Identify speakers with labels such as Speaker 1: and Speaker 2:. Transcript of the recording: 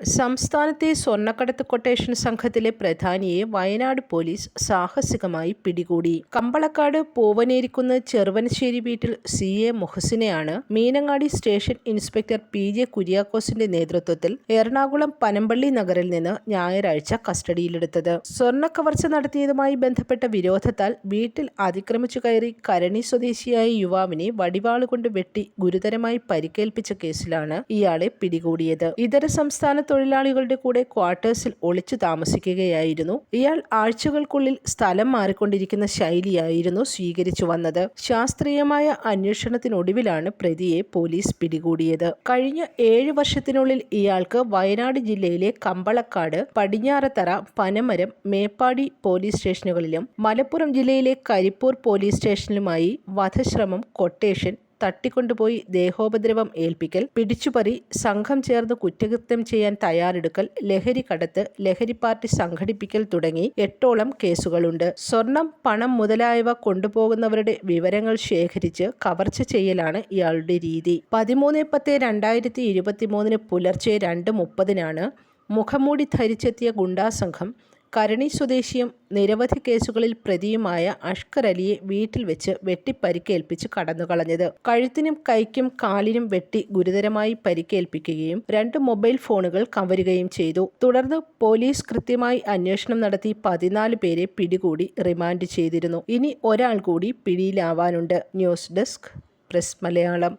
Speaker 1: സംസ്ഥാനത്തെ സ്വർണക്കടത്ത് കൊട്ടേഷൻ സംഘത്തിലെ പ്രധാനിയെ വയനാട് പോലീസ് സാഹസികമായി പിടികൂടി. കമ്പളക്കാട് പൂവനേരിക്കുന്ന് ചെറുവനശ്ശേരി വീട്ടിൽ C. A. മുഹസിനെയാണ് Meenangadi station inspector P. J. കുര്യാക്കോസിന്റെ നേതൃത്വത്തിൽ എറണാകുളം പനമ്പള്ളി നഗറിൽ നിന്ന് ഞായറാഴ്ച കസ്റ്റഡിയിലെടുത്തത്. സ്വർണക്കവർച്ച നടത്തിയതുമായി ബന്ധപ്പെട്ട വിരോധത്താൽ വീട്ടിൽ അതിക്രമിച്ചു കയറി കരണി സ്വദേശിയായ യുവാവിനെ വടിവാളുകൊണ്ട് വെട്ടി ഗുരുതരമായി പരിക്കേൽപ്പിച്ച കേസിലാണ് ഇയാളെ പിടികൂടിയത്. ഇതര സംസ്ഥാന തൊഴിലാളികളുടെ കൂടെ ക്വാർട്ടേഴ്സിൽ ഒളിച്ചു താമസിക്കുകയായിരുന്നു. ഇയാൾ ആഴ്ചകൾക്കുള്ളിൽ സ്ഥലം മാറിക്കൊണ്ടിരിക്കുന്ന ശൈലിയായിരുന്നു സ്വീകരിച്ചു വന്നത്. ശാസ്ത്രീയമായ അന്വേഷണത്തിനൊടുവിലാണ് പ്രതിയെ പോലീസ് പിടികൂടിയത്. കഴിഞ്ഞ ഏഴ് വർഷത്തിനുള്ളിൽ ഇയാൾക്ക് വയനാട് ജില്ലയിലെ കമ്പളക്കാട് പടിഞ്ഞാറത്തറ പനമരം മേപ്പാടി പോലീസ് സ്റ്റേഷനുകളിലും മലപ്പുറം ജില്ലയിലെ കരിപ്പൂർ പോലീസ് സ്റ്റേഷനിലുമായി വധശ്രമം കൊട്ടേഷൻ തട്ടിക്കൊണ്ടുപോയി ദേഹോപദ്രവം ഏൽപ്പിക്കൽ പിടിച്ചുപറി സംഘം ചേർന്ന് കുറ്റകൃത്യം ചെയ്യാൻ തയ്യാറെടുക്കൽ ലഹരി കടത്ത് ലഹരി പാർട്ടി സംഘടിപ്പിക്കൽ തുടങ്ങി എട്ടോളം കേസുകളുണ്ട്. സ്വർണം പണം മുതലായവ കൊണ്ടുപോകുന്നവരുടെ വിവരങ്ങൾ ശേഖരിച്ച് കവർച്ച ചെയ്യലാണ് ഇയാളുടെ രീതി. പതിമൂന്ന് പത്ത് രണ്ടായിരത്തി ഇരുപത്തിമൂന്നിന് പുലർച്ചെ രണ്ട് മുപ്പതിനാണ് മുഖംമൂടി ധരിച്ചെത്തിയ ഗുണ്ടാസംഘം കരണി സ്വദേശിയും നിരവധി കേസുകളിൽ പ്രതിയുമായ അഷ്കർ അലിയെ വീട്ടിൽ വെച്ച് വെട്ടി പരിക്കേൽപ്പിച്ച് കടന്നുകളഞ്ഞത്. കഴുത്തിനും കൈക്കും കാലിനും വെട്ടി ഗുരുതരമായി പരിക്കേൽപ്പിക്കുകയും രണ്ട് മൊബൈൽ ഫോണുകൾ കവരുകയും ചെയ്തു. തുടർന്ന് പോലീസ് കൃത്യമായി അന്വേഷണം നടത്തി പതിനാല് പേരെ പിടികൂടി റിമാൻഡ് ചെയ്തിരുന്നു. ഇനി ഒരാൾ കൂടി പിടിയിലാവാനുണ്ട്. News desk press Malayalam.